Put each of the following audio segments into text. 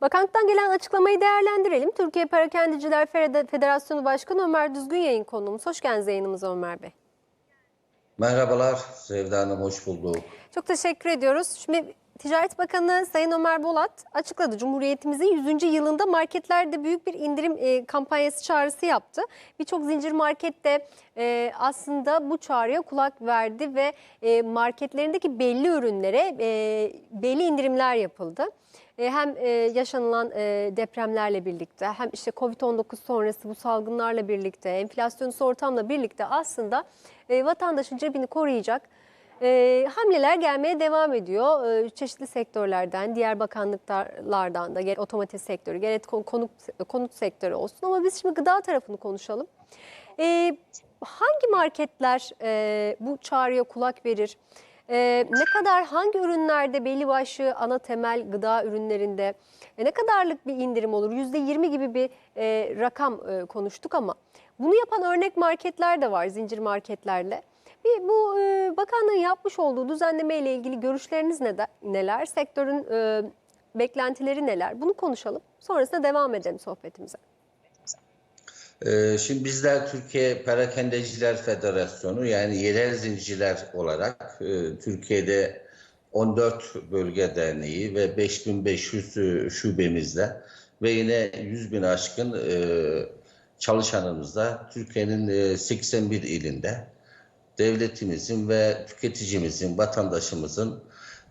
Bakanlıktan gelen açıklamayı değerlendirelim. Türkiye Perakendiciler Fede- Federasyonu Başkanı Ömer Düzgün yayın konuğumuz. Hoş geldiniz yayınımıza Ömer Bey. Merhabalar Sevda Hanım, hoş bulduk. Çok teşekkür ediyoruz. Şimdi Ticaret Bakanı Sayın Ömer Bolat açıkladı. Cumhuriyetimizin 100. yılında marketlerde büyük bir indirim e, kampanyası çağrısı yaptı. Birçok zincir markette e, aslında bu çağrıya kulak verdi ve e, marketlerindeki belli ürünlere e, belli indirimler yapıldı. E, hem e, yaşanılan e, depremlerle birlikte hem işte Covid-19 sonrası bu salgınlarla birlikte enflasyonist ortamla birlikte aslında vatandaşın cebini koruyacak e, hamleler gelmeye devam ediyor. E, çeşitli sektörlerden, diğer bakanlıklardan da gerek otomotiv sektörü, gerek kon- konut, konut sektörü olsun. Ama biz şimdi gıda tarafını konuşalım. E, hangi marketler e, bu çağrıya kulak verir? E, ne kadar hangi ürünlerde belli başlı ana temel gıda ürünlerinde e, ne kadarlık bir indirim olur? %20 gibi bir e, rakam e, konuştuk ama bunu yapan örnek marketler de var zincir marketlerle. Bir bu e, bakanlığın yapmış olduğu düzenleme ile ilgili görüşleriniz ne neler? Sektörün e, beklentileri neler? Bunu konuşalım. Sonrasında devam edelim sohbetimize. Ee, şimdi bizler Türkiye Perakendeciler Federasyonu yani yerel zincirler olarak e, Türkiye'de 14 bölge derneği ve 5500 e, şubemizle ve yine 100 bin aşkın e, çalışanımızla Türkiye'nin e, 81 ilinde devletimizin ve tüketicimizin, vatandaşımızın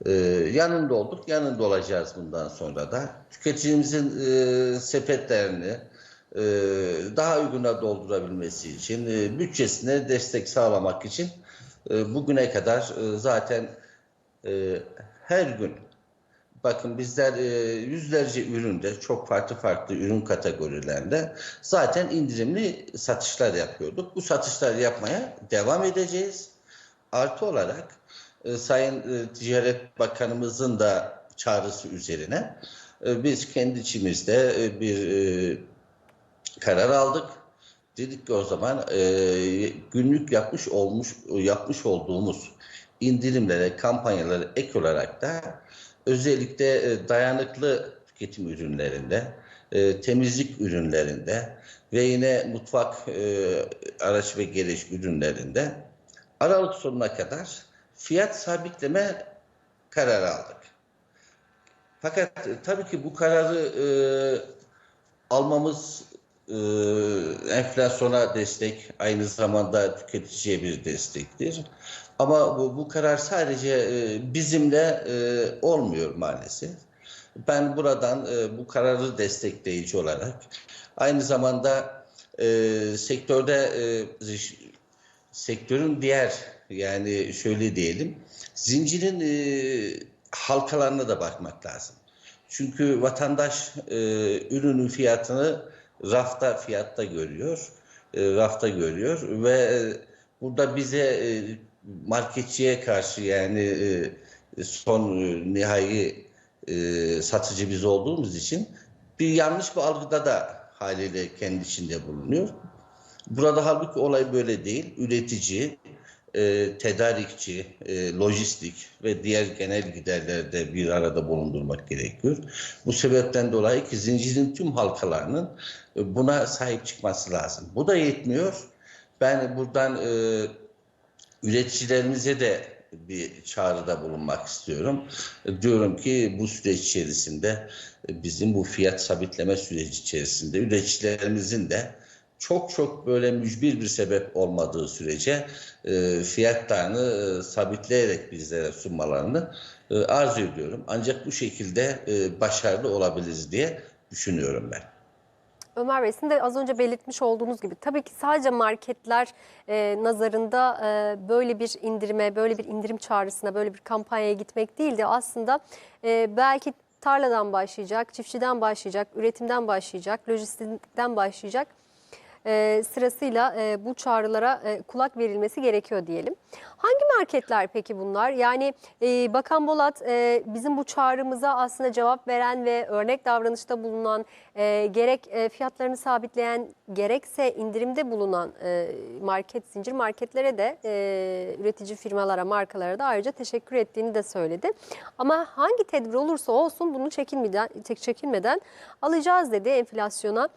e, yanında olduk, yanında olacağız bundan sonra da. Tüketicimizin e, sepetlerini e, daha uyguna doldurabilmesi için, e, bütçesine destek sağlamak için e, bugüne kadar e, zaten e, her gün Bakın bizler e, yüzlerce üründe, çok farklı farklı ürün kategorilerinde zaten indirimli satışlar yapıyorduk. Bu satışları yapmaya devam edeceğiz. Artı olarak e, Sayın e, Ticaret Bakanımızın da çağrısı üzerine e, biz kendi içimizde e, bir e, karar aldık. Dedik ki o zaman e, günlük yapmış olmuş yapmış olduğumuz indirimlere, kampanyaları ek olarak da özellikle e, dayanıklı tüketim ürünlerinde, e, temizlik ürünlerinde ve yine mutfak e, araç ve gereç ürünlerinde Aralık sonuna kadar fiyat sabitleme kararı aldık. Fakat tabii ki bu kararı e, almamız e, enflasyona destek, aynı zamanda tüketiciye bir destektir. Ama bu, bu karar sadece e, bizimle e, olmuyor maalesef. Ben buradan e, bu kararı destekleyici olarak aynı zamanda sektörde sektörün diğer yani şöyle diyelim zincirin halkalarına da bakmak lazım. Çünkü vatandaş e, ürünün fiyatını rafta fiyatta görüyor, e, rafta görüyor ve e, burada bize e, marketçiye karşı yani e, son e, nihai e, satıcı biz olduğumuz için bir yanlış bir algıda da haliyle kendi içinde bulunuyor. Burada halbuki olay böyle değil. Üretici, e, tedarikçi, e, lojistik ve diğer genel giderleri de bir arada bulundurmak gerekiyor. Bu sebepten dolayı ki zincirin tüm halkalarının buna sahip çıkması lazım. Bu da yetmiyor. Ben buradan e, üreticilerimize de bir çağrıda bulunmak istiyorum. Diyorum ki bu süreç içerisinde bizim bu fiyat sabitleme süreci içerisinde üreticilerimizin de çok çok böyle mücbir bir sebep olmadığı sürece e, fiyatlarını e, sabitleyerek bizlere sunmalarını e, arzu ediyorum. Ancak bu şekilde e, başarılı olabiliriz diye düşünüyorum ben. Ömer Bey sizin de az önce belirtmiş olduğunuz gibi tabii ki sadece marketler e, nazarında e, böyle bir indirime, böyle bir indirim çağrısına, böyle bir kampanyaya gitmek değil de aslında e, belki tarladan başlayacak, çiftçiden başlayacak, üretimden başlayacak, lojistikten başlayacak. E, sırasıyla e, bu çağrılara e, kulak verilmesi gerekiyor diyelim. Hangi marketler peki bunlar? Yani Bakan Bolat bizim bu çağrımıza aslında cevap veren ve örnek davranışta bulunan gerek fiyatlarını sabitleyen gerekse indirimde bulunan market zincir marketlere de üretici firmalara markalara da ayrıca teşekkür ettiğini de söyledi. Ama hangi tedbir olursa olsun bunu çekinmeden, çekinmeden alacağız dedi enflasyona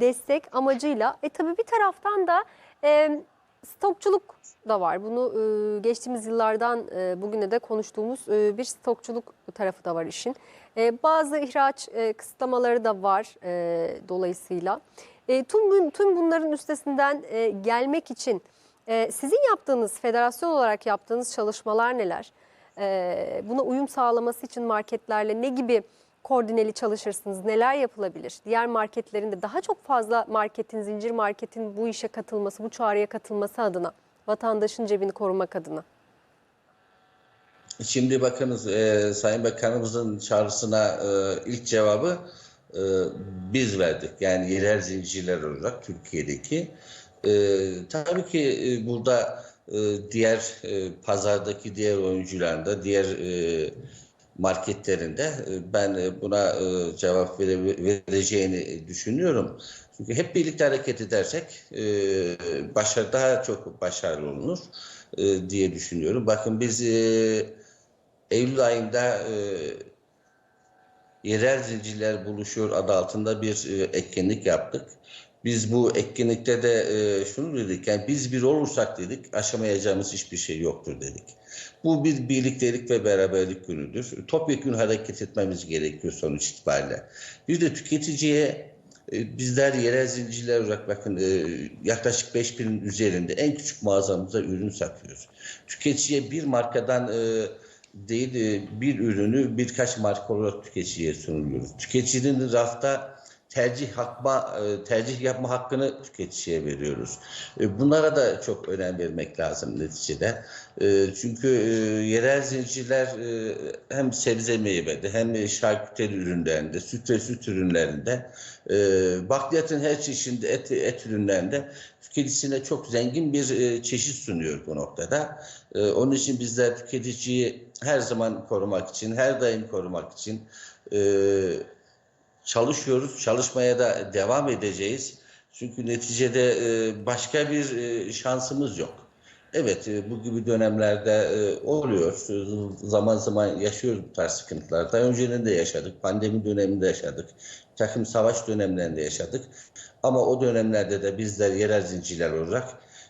destek amacıyla. E tabii bir taraftan da e, stokçuluk da var. Bunu e, geçtiğimiz yıllardan e, bugüne de konuştuğumuz e, bir stokçuluk tarafı da var işin. E, bazı ihraç e, kısıtlamaları da var e, dolayısıyla. E, tüm, tüm bunların üstesinden e, gelmek için e, sizin yaptığınız, federasyon olarak yaptığınız çalışmalar neler? E, buna uyum sağlaması için marketlerle ne gibi koordineli çalışırsınız? Neler yapılabilir? Diğer marketlerin de daha çok fazla marketin, zincir marketin bu işe katılması, bu çağrıya katılması adına, vatandaşın cebini korumak adına. Şimdi bakınız e, Sayın Bakanımızın çağrısına e, ilk cevabı e, biz verdik. Yani yerel zincirler olarak Türkiye'deki. E, tabii ki e, burada e, diğer e, pazardaki diğer oyuncuların da diğer e, marketlerinde e, ben e, buna e, cevap vere- vereceğini düşünüyorum. Çünkü hep birlikte hareket edersek başarı daha çok başarılı olunur diye düşünüyorum. Bakın biz Eylül ayında yerel zincirler buluşuyor adı altında bir etkinlik yaptık. Biz bu etkinlikte de e, şunu dedik, yani biz bir olursak dedik, aşamayacağımız hiçbir şey yoktur dedik. Bu bir birliktelik ve beraberlik günüdür. Topyekun hareket etmemiz gerekiyor sonuç itibariyle. Bir de tüketiciye e, bizler yerel zincirler olarak bakın e, yaklaşık 5000'in üzerinde en küçük mağazamızda ürün satıyoruz. Tüketiciye bir markadan e, değil e, bir ürünü birkaç marka olarak tüketiciye sunuyoruz. Tüketicinin rafta tercih hakma e, tercih yapma hakkını tüketiciye veriyoruz. E, Bunlara da çok önem vermek lazım neticede. E, Çünkü yerel zincirler hem sebze meyvede hem şarküteri ürünlerinde, süt ve süt ürünlerinde, bakliyatın her çeşidinde et, et ürünlerinde tüketicisine çok zengin bir çeşit sunuyor bu noktada. Onun için bizler tüketiciyi her zaman korumak için, her daim korumak için çalışıyoruz. Çalışmaya da devam edeceğiz. Çünkü neticede e, başka bir e, şansımız yok. Evet e, bu gibi dönemlerde oluyor. Zaman zaman yaşıyoruz bu tarz sıkıntılar. Daha önceden de yaşadık. Pandemi döneminde yaşadık. Takım savaş dönemlerinde yaşadık. Ama o dönemlerde de bizler yerel zincirler olarak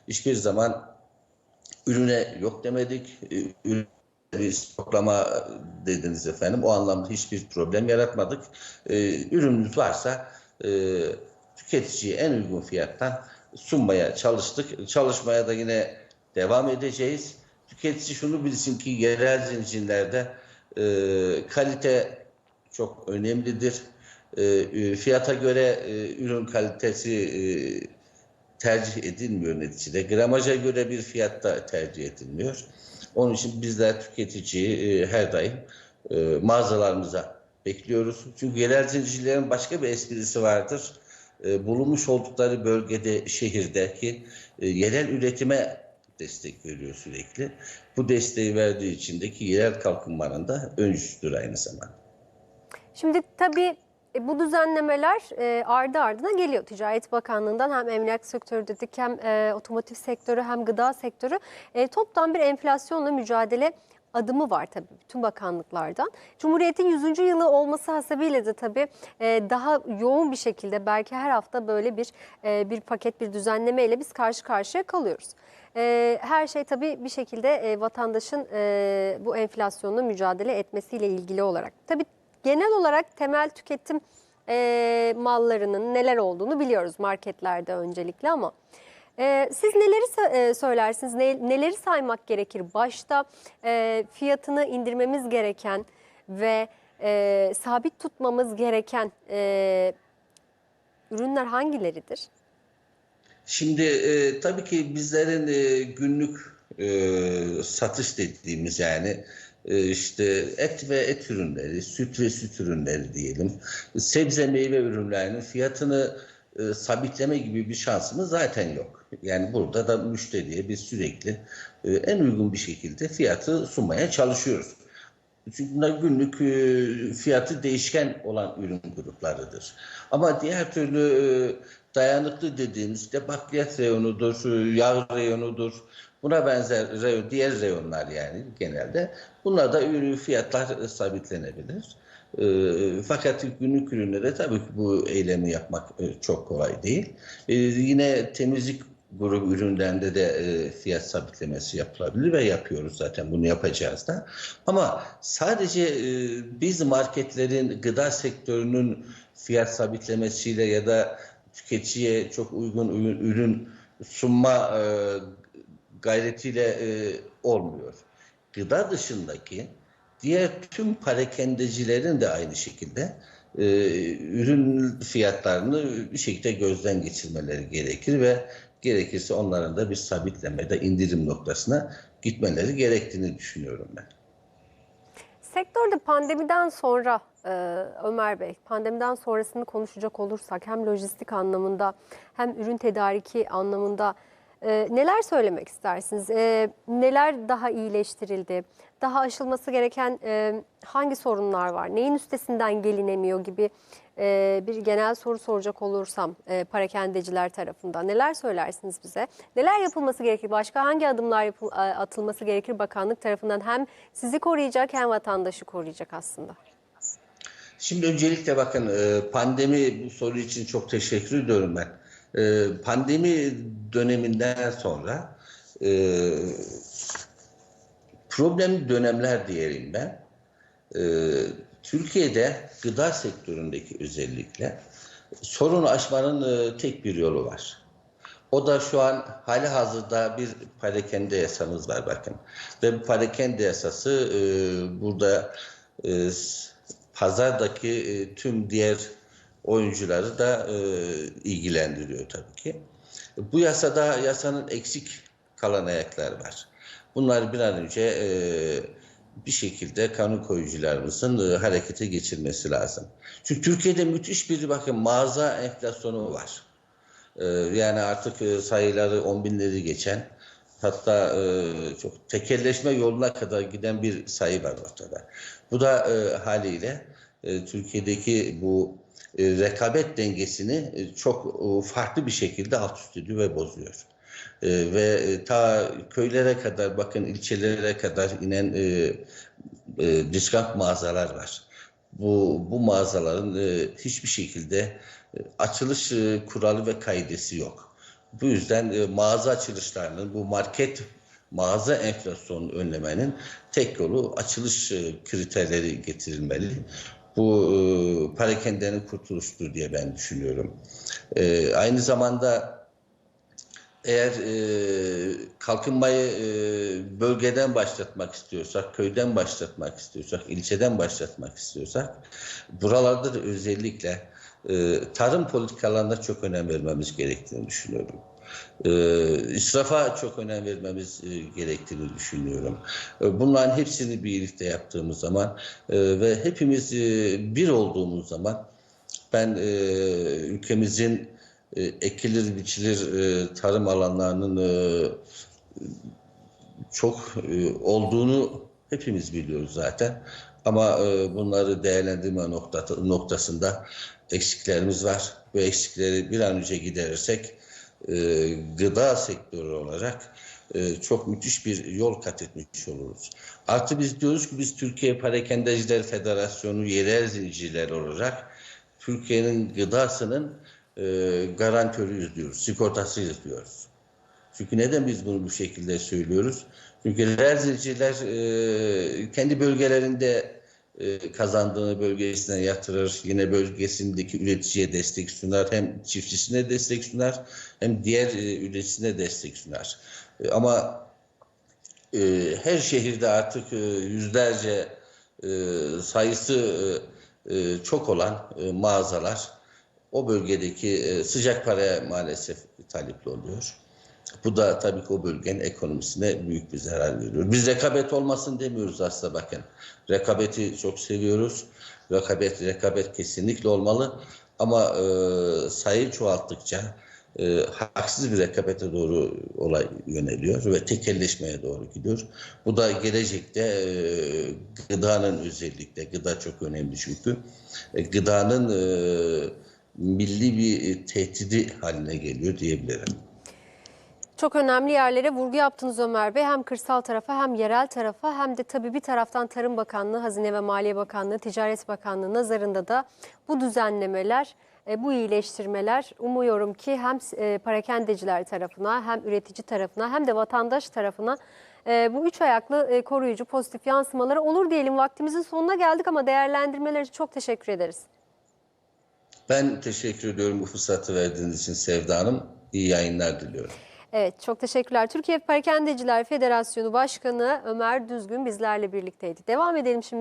hiçbir zaman ürüne yok demedik. Ürün bir stoklama dediniz efendim. O anlamda hiçbir problem yaratmadık. Ee, ürünümüz varsa e, tüketiciye en uygun fiyattan sunmaya çalıştık. Çalışmaya da yine devam edeceğiz. Tüketici şunu bilsin ki yerel zincirlerde e, kalite çok önemlidir. E, fiyata göre e, ürün kalitesi e, tercih edilmiyor neticede. Gramaja göre bir fiyatta tercih edilmiyor. Onun için bizler tüketiciyi e, her daim e, mağazalarımıza bekliyoruz. Çünkü yerel zincirlerin başka bir esprisi vardır. E, bulunmuş oldukları bölgede, şehirdeki e, yerel üretime destek veriyor sürekli. Bu desteği verdiği içindeki yerel kalkınmanın da öncüsüdür aynı zamanda. Şimdi tabii e, bu düzenlemeler e, ardı ardına geliyor. Ticaret Bakanlığı'ndan hem emlak sektörü dedik hem e, otomotiv sektörü hem gıda sektörü. E, toptan bir enflasyonla mücadele adımı var tabii bütün bakanlıklardan. Cumhuriyet'in 100. yılı olması hasebiyle de tabii e, daha yoğun bir şekilde belki her hafta böyle bir e, bir paket bir düzenlemeyle biz karşı karşıya kalıyoruz. E, her şey tabii bir şekilde e, vatandaşın e, bu enflasyonla mücadele etmesiyle ilgili olarak. Tabii genel olarak temel tüketim e, mallarının neler olduğunu biliyoruz marketlerde öncelikle ama e, siz neleri e, söylersiniz, ne- neleri saymak gerekir? Başta e, fiyatını indirmemiz gereken ve e, sabit tutmamız gereken e, ürünler hangileridir? Şimdi e, tabii ki bizlerin e, günlük e, satış dediğimiz yani işte et ve et ürünleri, süt ve süt ürünleri diyelim, sebze meyve ürünlerinin fiyatını e, sabitleme gibi bir şansımız zaten yok. Yani burada da müşteriye biz sürekli e, en uygun bir şekilde fiyatı sunmaya çalışıyoruz. Çünkü bunlar günlük e, fiyatı değişken olan ürün gruplarıdır. Ama diğer türlü e, dayanıklı dediğimiz işte bakliyat reyonudur, e, yağ reyonudur. Buna benzer diğer reyonlar yani genelde. Bunlarda ürün fiyatlar sabitlenebilir. E, fakat günlük ürünlere tabii ki bu eylemi yapmak e, çok kolay değil. E, yine temizlik grubu ürünlerinde de e, fiyat sabitlemesi yapılabilir ve yapıyoruz zaten bunu yapacağız da. Ama sadece e, biz marketlerin gıda sektörünün fiyat sabitlemesiyle ya da tüketiciye çok uygun ürün, sunma gayretiyle e, olmuyor. Gıda dışındaki diğer tüm parakendecilerin de aynı şekilde e, ürün fiyatlarını bir şekilde gözden geçirmeleri gerekir ve gerekirse onların da bir sabitlemede indirim noktasına gitmeleri gerektiğini düşünüyorum ben. Sektörde pandemiden sonra e, Ömer Bey, pandemiden sonrasını konuşacak olursak hem lojistik anlamında hem ürün tedariki anlamında e, neler söylemek istersiniz? E, neler daha iyileştirildi? Daha aşılması gereken e, hangi sorunlar var? Neyin üstesinden gelinemiyor gibi e, bir genel soru soracak olursam e, parakendeciler tarafından neler söylersiniz bize? Neler yapılması gerekir? Başka hangi adımlar yapıl- atılması gerekir bakanlık tarafından? Hem sizi koruyacak hem vatandaşı koruyacak aslında. Şimdi öncelikle bakın e, pandemi bu soru için çok teşekkür ediyorum ben. E, Pandemi döneminden sonra e, problemli dönemler diyelim ben. E, Türkiye'de gıda sektöründeki özellikle sorunu aşmanın e, tek bir yolu var. O da şu an hali hazırda bir parakende yasamız var bakın. Ve bu parakende yasası e, burada e, pazardaki e, tüm diğer oyuncuları da e, ilgilendiriyor tabii ki. Bu yasada yasanın eksik kalan ayakları var. Bunlar bir an önce e, bir şekilde kanun koyucularımızın e, harekete geçirmesi lazım. Çünkü Türkiye'de müthiş bir bakın mağaza enflasyonu var. Ee, yani artık e, sayıları on binleri geçen hatta e, çok tekelleşme yoluna kadar giden bir sayı var ortada. Bu da e, haliyle e, Türkiye'deki bu e, rekabet dengesini e, çok e, farklı bir şekilde alt üst ediyor ve bozuyor. E, ve e, ta köylere kadar bakın ilçelere kadar inen e, e, diskant mağazalar var. Bu, bu mağazaların e, hiçbir şekilde e, açılış e, kuralı ve kaidesi yok. Bu yüzden e, mağaza açılışlarının, bu market mağaza enflasyonunu önlemenin tek yolu açılış e, kriterleri getirilmeli. Bu e, parakendenin kurtuluştur diye ben düşünüyorum. E, aynı zamanda eğer e, kalkınmayı e, bölgeden başlatmak istiyorsak, köyden başlatmak istiyorsak, ilçeden başlatmak istiyorsak, buralarda da özellikle e, tarım politikalarına çok önem vermemiz gerektiğini düşünüyorum. E, israfa çok önem vermemiz e, gerektiğini düşünüyorum. E, bunların hepsini birlikte yaptığımız zaman e, ve hepimiz e, bir olduğumuz zaman ben ülkemizin ekilir biçilir tarım alanlarının çok olduğunu hepimiz biliyoruz zaten. Ama bunları değerlendirme noktası, noktasında eksiklerimiz var. Bu eksikleri bir an önce giderirsek e, gıda sektörü olarak e, çok müthiş bir yol kat etmiş oluruz. Artı biz diyoruz ki biz Türkiye Parakendeciler Federasyonu yerel zincirler olarak Türkiye'nin gıdasının e, garantörüyüz diyoruz, sigortasıyız diyoruz. Çünkü neden biz bunu bu şekilde söylüyoruz? Çünkü yerel zincirler e, kendi bölgelerinde e, kazandığını bölgesine yatırır. Yine bölgesindeki üreticiye destek sunar. Hem çiftçisine destek sunar hem diğer e, üreticisine destek sunar. E, ama e, her şehirde artık yüzlerce sayısı çok olan mağazalar o bölgedeki sıcak paraya maalesef talipli oluyor. Bu da tabii ki o bölgenin ekonomisine büyük bir zarar veriyor. Biz rekabet olmasın demiyoruz aslında bakın. Rekabeti çok seviyoruz. Rekabet, rekabet kesinlikle olmalı. Ama e, sayı çoğalttıkça e, haksız bir rekabete doğru olay yöneliyor ve tekelleşmeye doğru gidiyor. Bu da gelecekte e, gıdanın özellikle, gıda çok önemli çünkü, e, gıdanın e, milli bir tehdidi haline geliyor diyebilirim. Çok önemli yerlere vurgu yaptınız Ömer Bey. Hem kırsal tarafa hem yerel tarafa hem de tabii bir taraftan Tarım Bakanlığı, Hazine ve Maliye Bakanlığı, Ticaret Bakanlığı nazarında da bu düzenlemeler, e, bu iyileştirmeler umuyorum ki hem e, parakendeciler tarafına hem üretici tarafına hem de vatandaş tarafına e, bu üç ayaklı koruyucu pozitif yansımaları olur diyelim. Vaktimizin sonuna geldik ama değerlendirmeler için çok teşekkür ederiz. Ben teşekkür ediyorum bu fırsatı verdiğiniz için Sevda Hanım. İyi yayınlar diliyorum. Evet çok teşekkürler. Türkiye Parakendeciler Federasyonu Başkanı Ömer Düzgün bizlerle birlikteydi. Devam edelim şimdi.